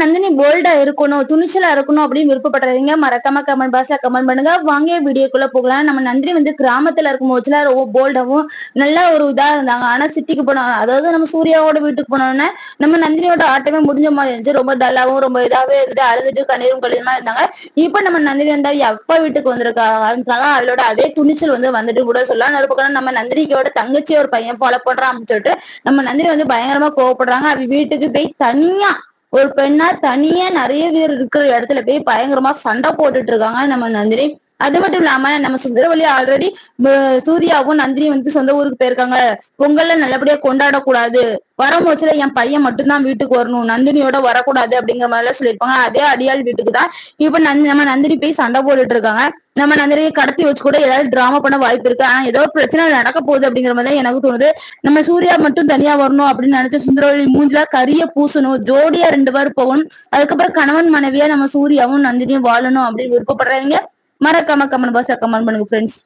நந்தினி போல்டா இருக்கணும் துணிச்சலா இருக்கணும் அப்படின்னு விருப்பப்படுறவங்க மறக்காம கமெண்ட் பாக்ஸ்ல கமெண்ட் பண்ணுங்க. வாங்க வீடியோக்குள்ள போகலாம். நம்ம நந்தினி வந்து கிராமத்துல இருக்கும் போதுல ரொம்ப போல்டாவும் நல்ல ஒரு இதா இருந்தாங்க. ஆனா சிட்டிக்கு போனோம் அதாவது நம்ம சூர்யாவோட வீட்டுக்கு போனோம்னா நம்ம நந்தினியோட ஆட்டமே முடிஞ்ச மாதிரி இருந்துச்சு. ரொம்ப டல்லாவும் ரொம்ப இதாவே இருந்துட்டு அழுதுட்டு கண்ணீரும் கழுதுமா இருந்தாங்க. இப்ப நம்ம நந்தினி வந்தா அப்பா வீட்டுக்கு வந்திருக்கா? அதனால அவளோட அதே துணிச்சல் வந்து வந்துட்டு கூட சொல்லலாம். இன்னொரு பக்கம் நம்ம நந்தினிக்கோட தங்கச்சி ஒரு பையன் போல பண்றான் அப்படின்னு சொல்லிட்டு நம்ம நந்தினி வந்து பயங்கரமா கோவப்படுறாங்க. அவ வீட்டுக்கு போய் தனியா ஒரு பெண்ணா தனியா நிறைய பேர் இருக்கிற இடத்துல போய் பயங்கரமா சண்டை போட்டுட்டு இருக்காங்க நம்ம நந்தினி அது மட்டும் இல்லாம நம்ம சுந்தரவழி ஆல்ரெடி சூர்யாவும் நந்தினி வந்து சொந்த ஊருக்கு போயிருக்காங்க. பொங்கல்ல நல்லபடியா கொண்டாடக்கூடாது. வரமோச்சுல என் பையன் மட்டும்தான் வீட்டுக்கு வரணும். நந்தினியோட வரக்கூடாது அப்படிங்கிற மாதிரி சொல்லியிருப்பாங்க. அதே அடியாள் வீட்டுக்கு தான் இப்ப நந்தி நம்ம நந்தினி போய் சண்டை போட்டுட்டு இருக்காங்க. நம்ம நந்தினியை கடத்தி வச்சு கூட ஏதாவது டிராமா பண்ண வாய்ப்பு இருக்கு. ஆனா ஏதோ பிரச்சனை நடக்க போகுது அப்படிங்கிற மாதிரி தான் எனக்கு தோணுது. நம்ம சூர்யா மட்டும் தனியா வரணும் அப்படின்னு நினைச்ச சுந்தரவழி மூஞ்சில கரிய பூசணும். ஜோடியா ரெண்டு பேர் போகணும். அதுக்கப்புறம் கணவன் மனைவியா நம்ம சூர்யாவும் நந்தினியும் வாழணும் அப்படின்னு விருப்பப்படுறவங்க மறக்காம கமெண்ட் பாக்ஸ்ல கமெண்ட் பண்ணுங்க ஃப்ரெண்ட்ஸ்